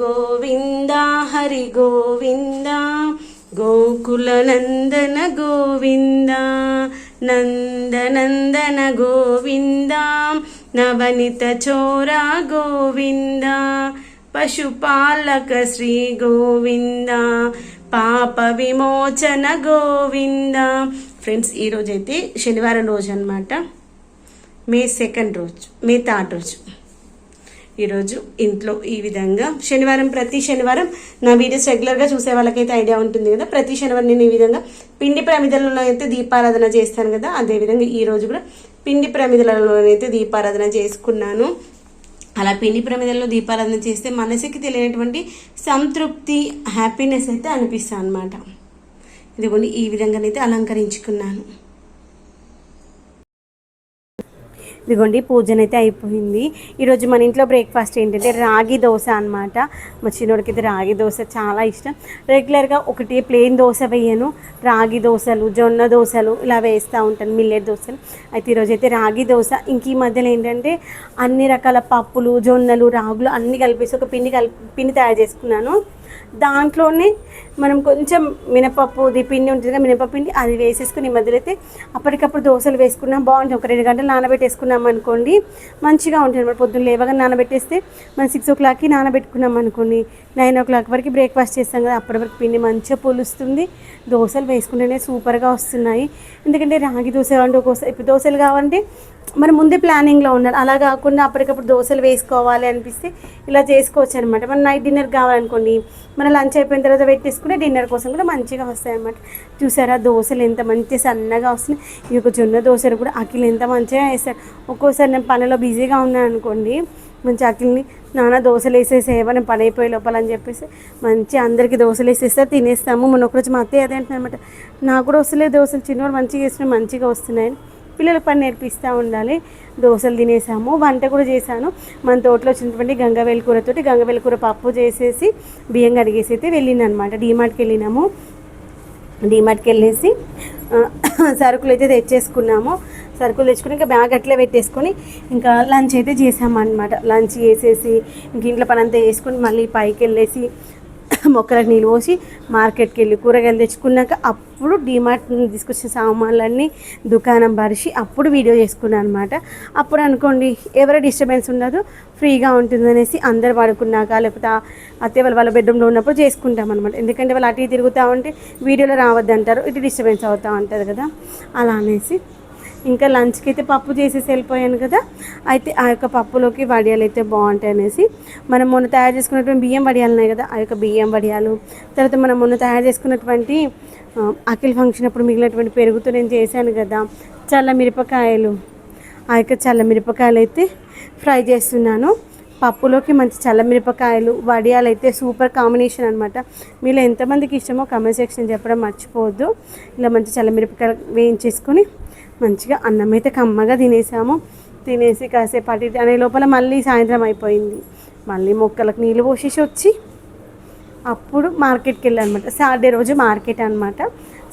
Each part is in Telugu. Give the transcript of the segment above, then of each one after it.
గోవింద హరి గోవింద గోకుల నందన గోవింద నందనందన గోవింద నవనిత చోర గోవింద పశుపాలక శ్రీ గోవింద పాప విమోచన గోవింద. ఫ్రెండ్స్ ఈరోజైతే శనివారం రోజు అనమాట మే సెకండ్ రోజు మే థర్డ్ రోజు. ఈరోజు ఇంట్లో ఈ విధంగా శనివారం ప్రతి శనివారం నా వీడియోస్ రెగ్యులర్గా చూసే వాళ్ళకైతే ఐడియా ఉంటుంది కదా. ప్రతి శనివారం నేను ఈ విధంగా పిండి ప్రమిదలలో అయితే దీపారాధన చేస్తాను కదా. అదేవిధంగా ఈ రోజు కూడా పిండి ప్రమిదలలోనైతే దీపారాధన చేసుకున్నాను. అలా పిండి ప్రమిదల్లో దీపారాధన చేస్తే మనసుకి తెలియనటువంటి సంతృప్తి హ్యాపీనెస్ అయితే అనిపిస్తాను అనమాట ఇదిగోండి ఈ విధంగానైతే అలంకరించుకున్నాను. ఇదిగోండి పూజన అయితే అయిపోయింది. ఈరోజు మన ఇంట్లో బ్రేక్ఫాస్ట్ ఏంటంటే రాగి దోశ అనమాట మా చిన్నోడికి అయితే రాగి దోశ చాలా ఇష్టం. రెగ్యులర్గా ఒకటి ప్లెయిన్ దోశ వేయను. రాగి దోశలు జొన్న దోశలు ఇలా వేస్తూ ఉంటాను మిల్లెట్ దోశలు. అయితే ఈరోజు అయితే రాగి దోశ. ఇంక ఈ మధ్యలో ఏంటంటే అన్ని రకాల పప్పులు జొన్నలు రాగులు అన్నీ కలిపేసి ఒక పిండి కలిపి పిండి తయారు చేసుకున్నాను. దాంట్లోనే మనం కొంచెం మినపప్పుది పిండి ఉంటుంది కదా మినపప్పు పిండి అది వేసేసుకుని ఈ మధ్యలో అయితే అప్పటికప్పుడు దోశలు వేసుకున్నాం. బాగుంటుంది. ఒక రెండు గంటలు నానబెట్టేసుకున్నాం అనుకోండి. మంచిగా ఉంటుంది అనమాట పొద్దున్న లేవగా నానబెట్టేస్తే మనం సిక్స్ ఓ క్లాక్కి నానబెట్టుకున్నాం అనుకోండి. నైన్ ఓ క్లాక్ వరకు బ్రేక్ఫాస్ట్ చేస్తాం కదా అప్పటి వరకు పిండి మంచిగా పులుస్తుంది. దోశలు వేసుకుంటేనే సూపర్గా వస్తున్నాయి. ఎందుకంటే రాగి దోశ అంటే ఒకసారి ఇప్పుడు దోశలు కావాలంటే మరి ముందే ప్లానింగ్లో ఉన్నారు. అలా కాకుండా అప్పటికప్పుడు దోశలు వేసుకోవాలి అనిపిస్తే ఇలా చేసుకోవచ్చు అనమాట మన నైట్ డిన్నర్ కావాలనుకోండి మన లంచ్ అయిపోయిన తర్వాత పెట్టేసుకుంటే డిన్నర్ కోసం కూడా మంచిగా వస్తాయి అనమాట చూసారా? దోశలు ఎంత మంచి సన్నగా వస్తున్నాయి. ఈ యొక్క జొన్న దోశలు కూడా అఖిలు ఎంత మంచిగా వేస్తారు ఒక్కోసారి నేను పనిలో బిజీగా ఉన్నాను అనుకోండి మంచి అఖిల్ని నాన్న దోశలు వేసేసేవా నేను పని అయిపోయే లోపల అని చెప్పేసి మంచి అందరికీ దోశలు వేసేస్తే తినేస్తాము. మొన్న ఒకరోజు మా అత్తయ్య అదే అంటున్నాను అనమాట నాకు కూడా వస్తలేదు దోశలు చిన్నవాడు మంచిగా వేసిన మంచిగా వస్తున్నాయని. పిల్లల పని నేర్పిస్తూ ఉండాలి. దోశలు తినేసాము వంట కూడా చేశాను. మన తోటలో వచ్చినటువంటి గంగవేల కూరతోటి గంగవేల కూర పప్పు చేసేసి బియ్యం కడిగేసి అయితే వెళ్ళింది అనమాట డీమార్ట్కి వెళ్ళినాము. డీమార్ట్కి వెళ్ళేసి సరుకులు అయితే తెచ్చేసుకున్నాము. సరుకులు తెచ్చుకుని ఇంకా బ్యాగ్ అట్లే పెట్టేసుకొని ఇంకా లంచ్ అయితే చేసామన్నమాట. లంచ్ చేసేసి ఇంక ఇంట్లో పని అంతా చేసుకుని మళ్ళీ పైకి వెళ్ళేసి మొక్కలకు నీళ్ళు పోసి మార్కెట్కి వెళ్ళి కూరగాయలు తెచ్చుకున్నాక అప్పుడు డిమార్ట్ తీసుకొచ్చిన సామాన్లన్నీ దుకాణం పరిచి అప్పుడు వీడియో చేసుకున్నాను అనమాట అప్పుడు అనుకోండి ఎవరి డిస్టర్బెన్స్ ఉండదు ఫ్రీగా ఉంటుంది అనేసి అందరు పడుకున్నాక లేకపోతే అత్తే వాళ్ళ వాళ్ళ బెడ్రూమ్లో ఉన్నప్పుడు చేసుకుంటాం అనమాట ఎందుకంటే వాళ్ళు అటు ఇటు తిరుగుతూ ఉంటే వీడియోలో రావద్దంటారు ఇటు డిస్టర్బెన్స్ అవుతూ ఉంటుంది కదా. అలా అనేసి ఇంకా లంచ్కి అయితే పప్పు చేసేసి వెళ్ళిపోయాను కదా అయితే ఆ యొక్క పప్పులోకి వడియాలు అయితే బాగుంటాయి అనేసి. మనం మొన్న తయారు చేసుకున్నటువంటి బియ్యం వడియాలు ఉన్నాయి కదా ఆ యొక్క బియ్యం వడియాలు. తర్వాత మనం మొన్న తయారు చేసుకున్నటువంటి అఖిల్ ఫంక్షన్ అప్పుడు మిగిలినటువంటి పెరుగుతో నేను చేశాను కదా చల్ల మిరపకాయలు. ఆ యొక్క చల్ల మిరపకాయలు అయితే ఫ్రై చేస్తున్నాను. పప్పులోకి మంచి చల్ల మిరపకాయలు వడియాలు అయితే సూపర్ కాంబినేషన్ అనమాట మీలో ఎంతమందికి ఇష్టమో కమెంట్ సెక్షన్ చెప్పడం మర్చిపోవద్దు. ఇలా మంచి చల్ల మిరపకాయలు వేయించేసుకొని మంచిగా అన్నం అయితే కమ్మగా తినేసాము. తినేసి కాసేపు అటు అనే లోపల మళ్ళీ సాయంత్రం అయిపోయింది. మళ్ళీ మొక్కలకు నీళ్ళు పోసేసి వచ్చి అప్పుడు మార్కెట్కి వెళ్ళానమాట. సాటర్డే రోజు మార్కెట్ అనమాట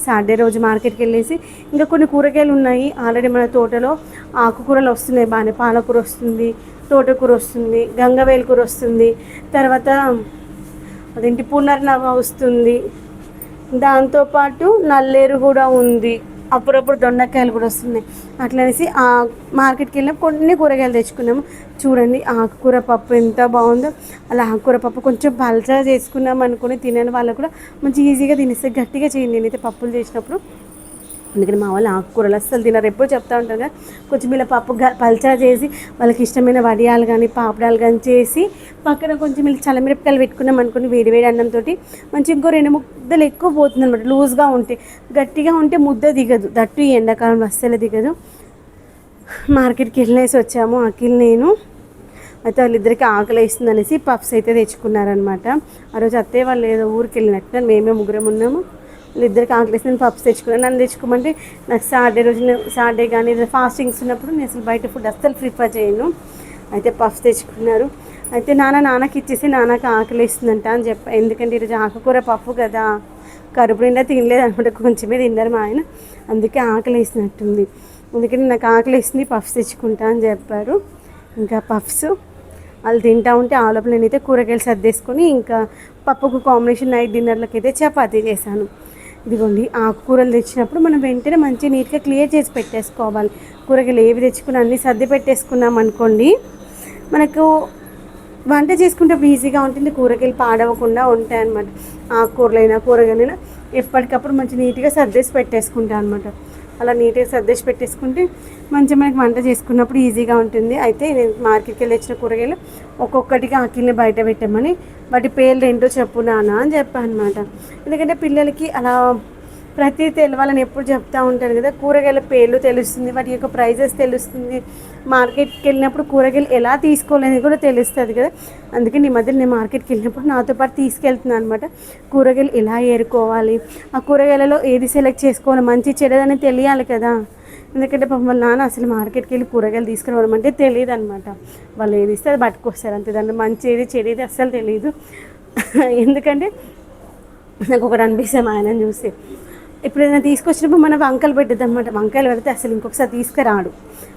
సాటర్డే రోజు మార్కెట్కి వెళ్ళేసి ఇంకా కొన్ని కూరగాయలు ఉన్నాయి. ఆల్రెడీ మన తోటలో ఆకుకూరలు వస్తున్నాయి బాగానే. పాలకూర వస్తుంది తోటకూర వస్తుంది గంగవేలు కూర వస్తుంది. తర్వాత అదేంటి పునర్నవ వస్తుంది. దాంతోపాటు నల్లేరు కూడా ఉంది. అప్పుడప్పుడు దొండకాయలు కూడా వస్తున్నాయి. అట్లనేసి ఆ మార్కెట్కి వెళ్ళిన కొన్ని కూరగాయలు తెచ్చుకున్నాము. చూడండి ఆకుకూర పప్పు ఎంత బాగుందో. అలా ఆకుకూర పప్పు కొంచెం పలచగా చేసుకున్నాం అనుకుని తినని వాళ్ళకు కూడా మంచి ఈజీగా తినేస్తే గట్టిగా చేయండి. నేనైతే పప్పులు చేసినప్పుడు అందుకని మా వాళ్ళు ఆకుకూరలు అస్సలు తినరు. ఎప్పుడు చెప్తా ఉంటారు కదా కొంచెం ఇలా పప్పు పల్చా చేసి వాళ్ళకి ఇష్టమైన వడియాలు కానీ పాపడాలు కానీ చేసి పక్కన కొంచెం ఇలా చల్లమిరపకాయలు పెట్టుకున్నాం అనుకుని వేడి వేడి అన్నంతో మంచి ఇంకో రెండు ముద్దలు ఎక్కువ పోతుంది అనమాట లూజ్గా ఉంటే గట్టిగా ఉంటే ముద్ద దిగదు. దట్టు ఈ ఎండాకాలంలో అస్సలు దిగదు. మార్కెట్కి వెళ్ళేసి వచ్చాము. అఖిల్ నేను అయితే వాళ్ళిద్దరికి ఆకలి వేస్తుంది అనేసి పఫ్స్ అయితే తెచ్చుకున్నారనమాట ఆ రోజు అత్తయ్య వాళ్ళు ఏదో ఊరికి వెళ్ళినట్టు మేమే ముగ్గురం ఉన్నాము. ఇద్దరు ఆకలి నేను పఫ్స్ తెచ్చుకున్నాను. నన్ను తెచ్చుకోమంటే నాకు సాటర్డే రోజు సాటర్డే కానీ ఫాస్టింగ్స్ ఉన్నప్పుడు నేను అసలు బయట ఫుడ్ అస్సలు ప్రిఫర్ చేయను. అయితే పఫ్స్ తెచ్చుకున్నారు. అయితే నాన్న నాన్నకి ఇచ్చేసి నాన్నకి ఆకలి వేస్తుందంట అని చెప్ప ఎందుకంటే ఈరోజు ఆకుకూర పప్పు కదా. కరుపు నిండా తినలేదు అనమాట కొంచెమే తిన్నారు మా ఆయన. అందుకే ఆకలి వేసినట్టుంది అందుకని నాకు ఆకలి వేసింది పఫ్స్ తెచ్చుకుంటా అని చెప్పారు. ఇంకా పఫ్స్ వాళ్ళు తింటా ఉంటే ఆ లోపల నేనైతే కూరగాయలు సర్దేసుకొని ఇంకా పప్పుకు కాంబినేషన్ నైట్ డిన్నర్లకి అయితే చపాతీ చేశాను. ఇదిగోండి ఆకుకూరలు తెచ్చినప్పుడు మనం వెంటనే మంచి నీట్గా క్లియర్ చేసి పెట్టేసుకోవాలి. కూరగాయలు ఏవి తెచ్చుకున్నా అన్నీ సర్ది పెట్టేసుకున్నాం అనుకోండి మనకు వంట చేసుకుంటే ఈజీగా ఉంటుంది కూరగాయలు పాడవకుండా ఉంటాయి అనమాట ఆకుకూరలైనా కూరగాయలైనా ఎప్పటికప్పుడు మంచి నీట్గా సర్దేసి పెట్టేసుకుంటాం అనమాట అలా నీట్గా సర్దేసి పెట్టేసుకుంటే మంచిగా మనకి వంట చేసుకున్నప్పుడు ఈజీగా ఉంటుంది. అయితే నేను మార్కెట్కి వెళ్ళి వచ్చిన కూరగాయలు ఒక్కొక్కటిగా ఆకిల్ని బయట పెట్టమని వాటి పేర్లు ఏంటో చెప్పు నాన్న అని చెప్పాను అనమాట ఎందుకంటే పిల్లలకి అలా ప్రతి తెలవాలని ఎప్పుడు చెప్తూ ఉంటాను కదా. కూరగాయల పేర్లు తెలుస్తుంది వాటి యొక్క ప్రైజెస్ తెలుస్తుంది. మార్కెట్కి వెళ్ళినప్పుడు కూరగాయలు ఎలా తీసుకోవాలనేది కూడా తెలుస్తుంది కదా. అందుకే నీ మధ్య నేను మార్కెట్కి వెళ్ళినప్పుడు నాతో పాటు తీసుకెళ్తున్నాను అనమాట కూరగాయలు ఎలా ఏరుకోవాలి ఆ కూరగాయలలో ఏది సెలెక్ట్ చేసుకోవాలి మంచి చెడదని తెలియాలి కదా. ఎందుకంటే పాపం వాళ్ళ నాన్న అసలు మార్కెట్కి వెళ్ళి కూరగాయలు తీసుకురావడం అంటే తెలియదు అనమాట వాళ్ళు ఏది ఇస్తే అది పట్టుకొస్తారు అంతే. దాంట్లో మంచి ఏది చెడేది అస్సలు తెలియదు ఎందుకంటే నాకు ఒకటి అనిపిస్తాం ఆయనని చూసి ఎప్పుడైనా తీసుకొచ్చినప్పుడు మనం వంకలు పెట్టద్దు అనమాట వంకాయలు పెడితే అసలు ఇంకొకసారి తీసుకురాడు.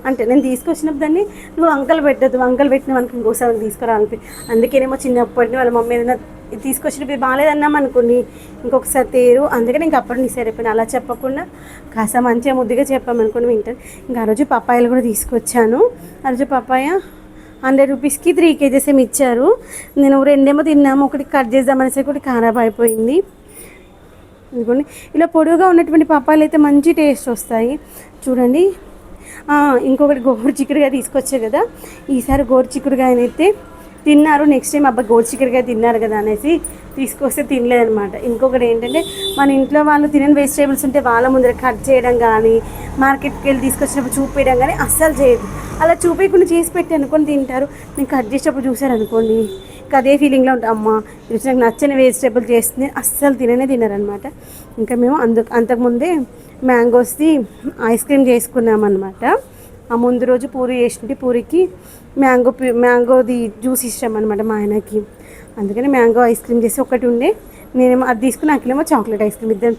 అంటే నేను తీసుకొచ్చినప్పుడు దాన్ని నువ్వు వంకలు పెట్టద్దు వంకలు పెట్టిన మనకి ఇంకోసారి తీసుకురాలి అందుకేనేమో చిన్నప్పటి వాళ్ళ మమ్మీ ఏదైనా తీసుకొచ్చినప్పుడు బాగాలేదన్నాం అనుకోండి ఇంకొకసారి తేరు. అందుకని ఇంక అప్పటి నీ సరిపోయినా అలా చెప్పకుండా కాస్త మంచిగా ముద్దుగా చెప్పామనుకోండి వింటారు. ఇంకా ఆ రోజు పప్పాయలు కూడా తీసుకొచ్చాను. ఆ రోజు పప్పాయ హండ్రెడ్ రూపీస్కి త్రీ కేజెస్ ఏమి ఇచ్చారు. నేను రెండేమో తిన్నాము ఒకటి కట్ చేద్దామనేసి ఒకటి ఖరాబ్ అయిపోయింది. ఇదిగోండి. ఇలా పొడవుగా ఉన్నటువంటి పప్పాయలు అయితే మంచి టేస్ట్ వస్తాయి. చూడండి. ఇంకొకటి గోరు చిక్కుడుగా తీసుకొచ్చా కదా? ఈసారి గోరు చిక్కుడుగా అయితే తిన్నారు నెక్స్ట్ టైం అబ్బాయి గోరు చికెన్గా తిన్నారు కదా అనేసి తీసుకొస్తే తినలేదనమాట ఇంకొకటి ఏంటంటే మన ఇంట్లో వాళ్ళు తినని వెజిటేబుల్స్ ఉంటే వాళ్ళ ముందర కట్ చేయడం కానీ మార్కెట్కి వెళ్ళి తీసుకొచ్చినప్పుడు చూపించడం కానీ అస్సలు చేయదు అలా చూపించకుండా చేసి పెట్టి అనుకొని తింటారు. నేను కట్ చేసేటప్పుడు చూశారు అనుకోండి ఇంకా అదే ఫీలింగ్లో ఉంటాం అమ్మ ఇది నాకు నచ్చని వెజిటేబుల్ చేస్తుంది అస్సలు తిననే తినరనమాట ఇంకా మేము అందు అంతకుముందే మ్యాంగోస్ది ఐస్ క్రీమ్ చేసుకున్నాం అనమాట ఆ ముందు రోజు పూరి చేసింటే పూరికి మ్యాంగో మ్యాంగోది జ్యూస్ ఇష్టం అనమాట మా ఆయనకి. అందుకని మ్యాంగో ఐస్ క్రీమ్ చేసి ఒకటి ఉండే. నేనేమో అది తీసుకుని అక్కలేమో చాక్లెట్ ఐస్ క్రీమ్ ఇద్దరు